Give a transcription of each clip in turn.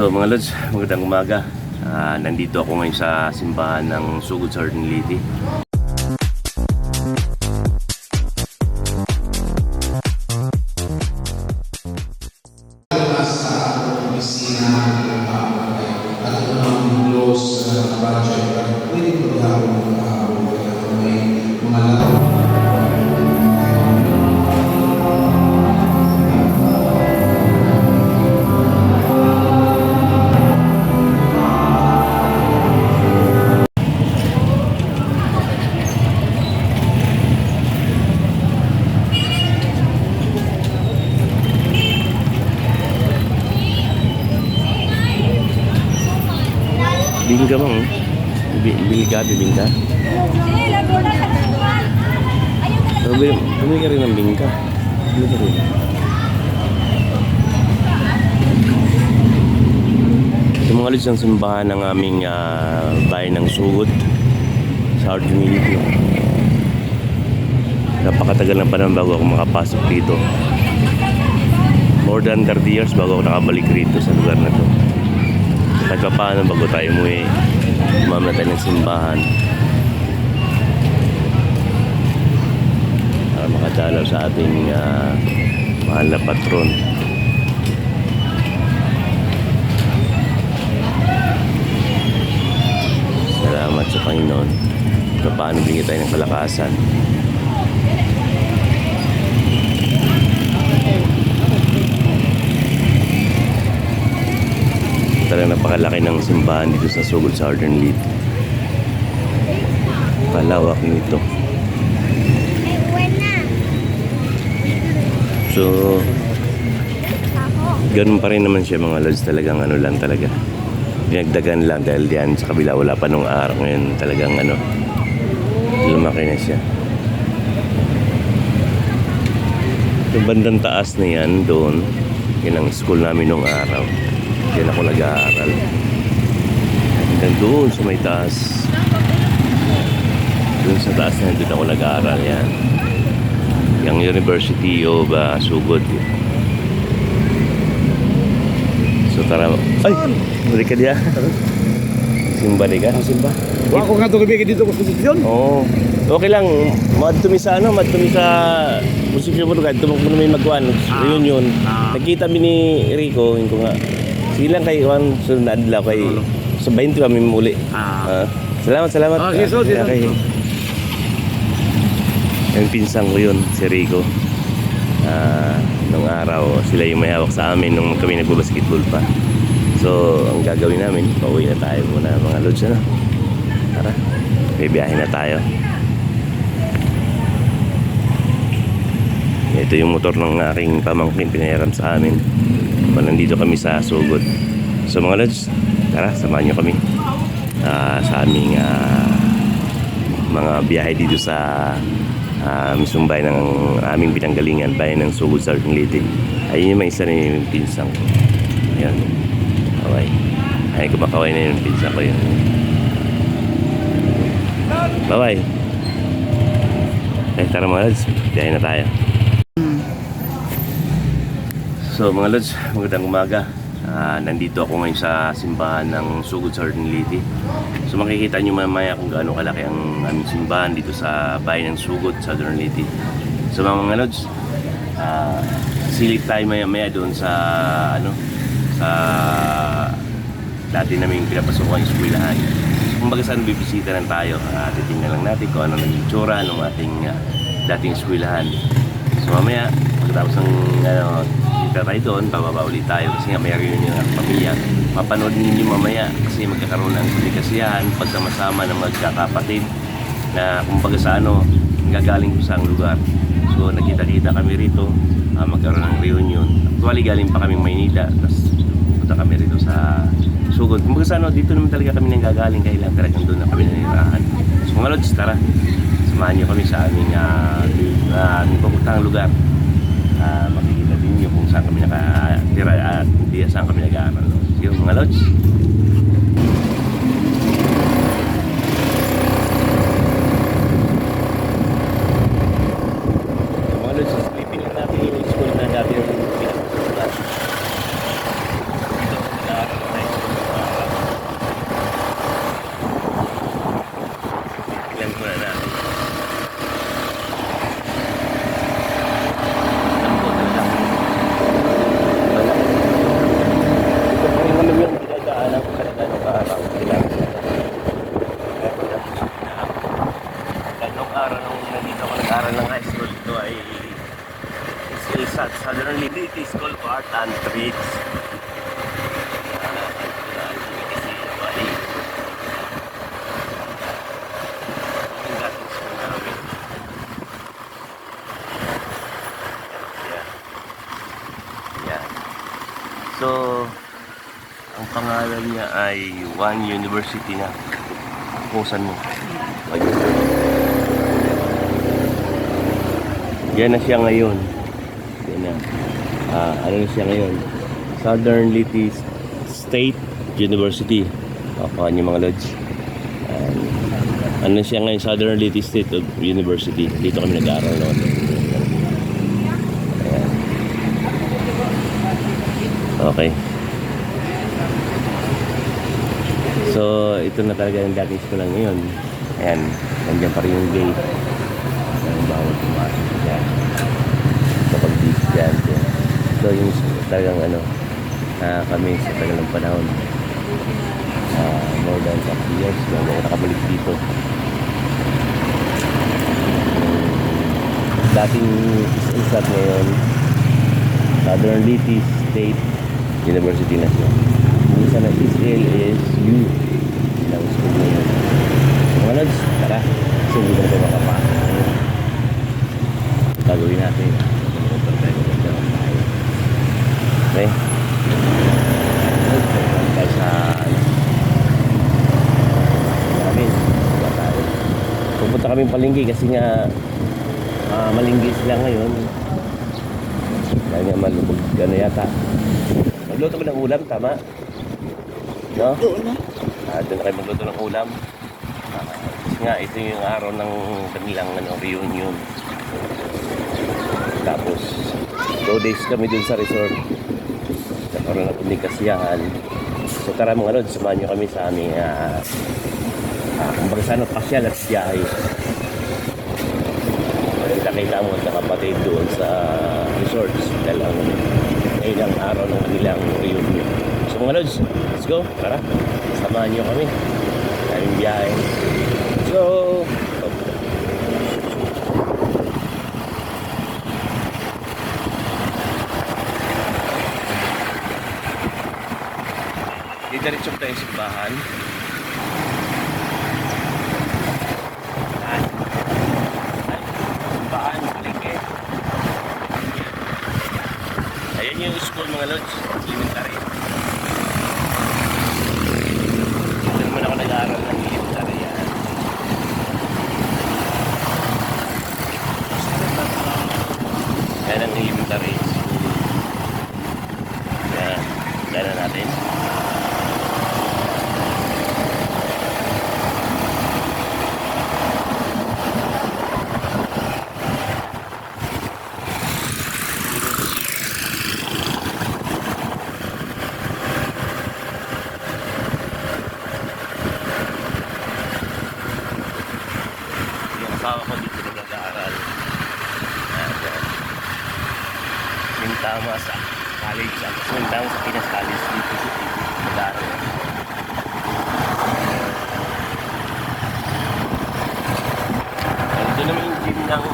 So mga Lods, magandang umaga. Ah, nandito ako ngayon sa simbahan ng Sugod sa Liti. Bingka bang? Bi- Bingka, bibingka? Bili, bumili ka rin ng bingka. Bumili ka rin. Lods, ang simbahan ng aming ah, bayan ng Sugod sa Arjunility. Napakatagal na pa bago ako makapasok dito. More than 30 years bago ako nakabalik rito sa lugar na to. Kahit pa paano bago tayo umuwi, umamla tayo ng simbahan. Para makadalaw sa ating ah, mahal na patron. Salamat sa Panginoon. Paano bigyan tayo ng kalakasan. Talagang napakalaki ng simbahan dito sa Sugod Southern Lead. Palawak nito. So, ganun pa rin naman siya mga lods talagang ano lang talaga. Pinagdagan lang dahil diyan sa kabila wala pa nung araw ngayon talagang ano lumaki na siya. Yung bandang taas na yan doon, yan ang school namin nung araw. Diyan ako nag-aaral. Hanggang doon sa may taas. Doon sa taas na doon ako nag-aaral yan. Yung University of uh, Sugod. So tara. Ay! Balik ka diya. Simba di ka? Simba. Wa ko nga to gabi dito ko sa. Oo. Okay lang. Madto mi sa ano, madto mi sa musik mo kahit tumakbo na may magkuhan. Reunion. ah. Nakita mi ni Rico, ko nga. Sige lang kay Juan, sunod adlaw kay sa 20 kami muli. Ah. Ah, salamat, salamat. Ah, sige, so, sige. Okay. Yung pinsang ko yun, si Rico. Ah, nung araw, sila yung may hawak sa amin nung kami nagbabasketball pa. So, ang gagawin namin, pauwi na tayo muna mga lods, ano? Tara, may biyahe na tayo. Ito yung motor ng aking pamangkin pinayaram sa amin. Kung nandito kami sa Sugod. So mga lods, tara, samahan nyo kami ah, sa aming ah, mga biyahe dito sa uh, mismong bayan ng aming pinanggalingan, bayan ng Sugod sa Leyte. Ayun yung may isa na yung pinsang ko. Ayan. Kaway. Ay, kumakaway na yung pinsang ko yun. Bye-bye. Eh, tara mga lods, biyahe na tayo. So mga Lods, magandang umaga. Ah, nandito ako ngayon sa simbahan ng Sugod sa Leyte. So makikita nyo mamaya kung gaano kalaki ang aming simbahan dito sa bayan ng Sugod, Leyte. So mga mga Lods, ah, silip tayo maya maya doon sa ano sa dati naming pinapasukan yung eskwelahan. So kung baga saan bibisita lang tayo, uh, titingnan lang natin kung ano naging tsura ng ating ah, dating eskwelahan. Mamaya, pagkatapos ng ano, kita tayo doon, bababa ulit tayo kasi nga may reunion ng pamilya. Mapanood ninyo mamaya kasi magkakaroon ng komunikasiyahan, pagsama-sama ng magkakapatid na kumbaga sa ano, gagaling sa ang lugar. So nakita-kita kami rito, ah, magkaroon ng reunion. Actually galing pa kami Maynila, tapos punta kami rito sa Sugod. Kumbaga sa ano, dito naman talaga kami nang gagaling kaya lang talagang doon na kami nanirahan. So mga lods, tara, samahan niyo kami sa aming uh, uh, pupuntang lugar. Ah, makikita din niyo kung saan kami nakatira at hindi saan kami nag-aaral. Mga lods. Mga lods, sleeping lang natin yung school na dati yung pinapasukan. Ito, nag-aaral tayo art and. Ah, kasi bali. Ang dating school namin. Yeah. Yeah. So, ang pangalan niya ay One University na. Kusan mo. Ayun. Yan na siya ngayon. Na. Ah, ano na siya ngayon? Southern Liti State University. O, niyo mga lods. Um, ano na siya ngayon? Southern Liti State of University. Dito kami nag-aaral noon. Okay. So, ito na talaga yung dating school lang ngayon. Ayan, nandiyan pa rin yung gate ng bawat pumasok dyan. Dyan. dyan. So, yung talagang ano, ah, kami sa tagal ng panahon. ah, more than 30 years na ako nakabalik dito. Yung dating isat ngayon, Southern Liti State University na siya. Isa na Israel is U ng school na yun. Mga lods, tara. Na ito makapasok. Gagawin natin. Pumunta tayo maganda ng tayo. Okay? Tayo sa ano. namin. Tayo. Pupunta kami palinggi kasi nga ah, malinggi sila ngayon. Dahil nga malubog ano yata. Magluto ba ng ulam? Tama? No? Doon na. Ah, doon na kayo magluto ng ulam. Ah, kasi nga, ito yung araw ng kanilang ano, reunion. Tapos, two days kami dun sa resort. Nagkaroon na kundi kasiyahan. So tara mga lod, samahan nyo kami sa aming uh, uh, kumbaga sa ano, pasyal at biyahe. Nakita mo sa kapatid doon sa resorts dahil ang ngayon ang araw ng kanilang reunion. So mga lods, let's go. Tara, samahan nyo kami. Aming biyahe. Let's go! Didiretso tayo sa simbahan. Simbahan, palengke. Ayan yung school mga lods, elementary. Dito naman ako nag-aaral ng elementary yan. Yan ang elementary school. Yan, dala natin. Yung asawa ko dito na nag-aaral. Ayan, yan. Sintama sa college. Ako sintama sa Pinas College dito sa nag-aaral. Ito naman yung gym ng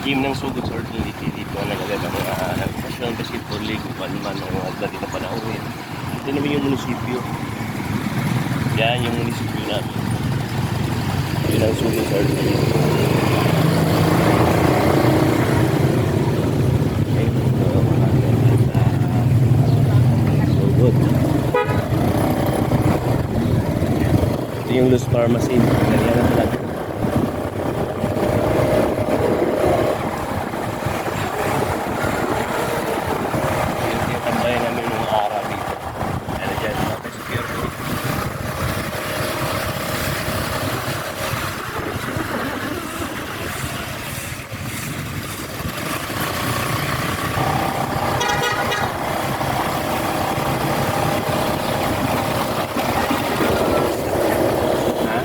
gym ng Sugod Sword Unity dito na nagaganda ng uh, National Basketball League kung man ng mga dati na panahon yun. Ito naman yung munisipyo. Yan yung munisipyo namin. Yun ang Sugod sa Sugod. Ito yung Luz Pharmacy. Ganyan na talaga. Yung tinatambayan namin nung araw dito. Ano dyan, mga security. Ha?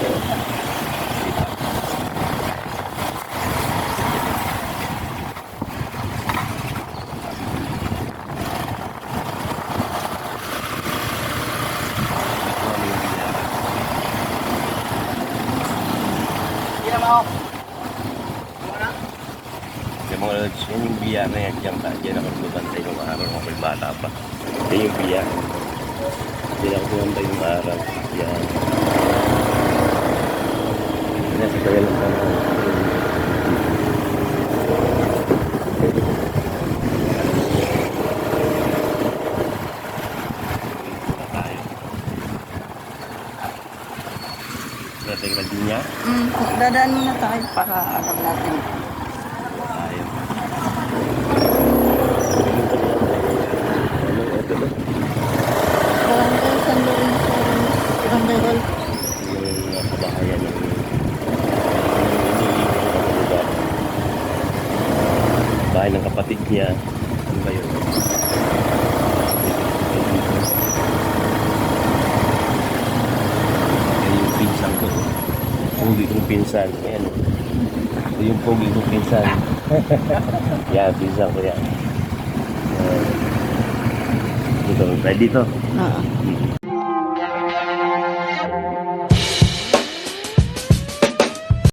Hindi na ako. Yung mga lods. Yan yung biya na yan. Diyan ka. Diyan ako bumantay ng araw ng ako'y bata pa. Yan yung biya. Diyan ako bumantay ng araw. Yan. Yan sa kaya lang tanong. na din niya. Mm, dadaan muna tayo para alam natin. Tayo. Ano ito ba? Barangay San Lorenzo, Barangay Hall. Yung mga kabahayan ng bahay ng kapatid niya. Ano ba yun? Yan yung pinsan ko. Pogi kong pinsan. Ayan. Ito yung pogi kong pinsan. yan, pinsan ko yan. Ayan. Dito, tayo dito. Oo.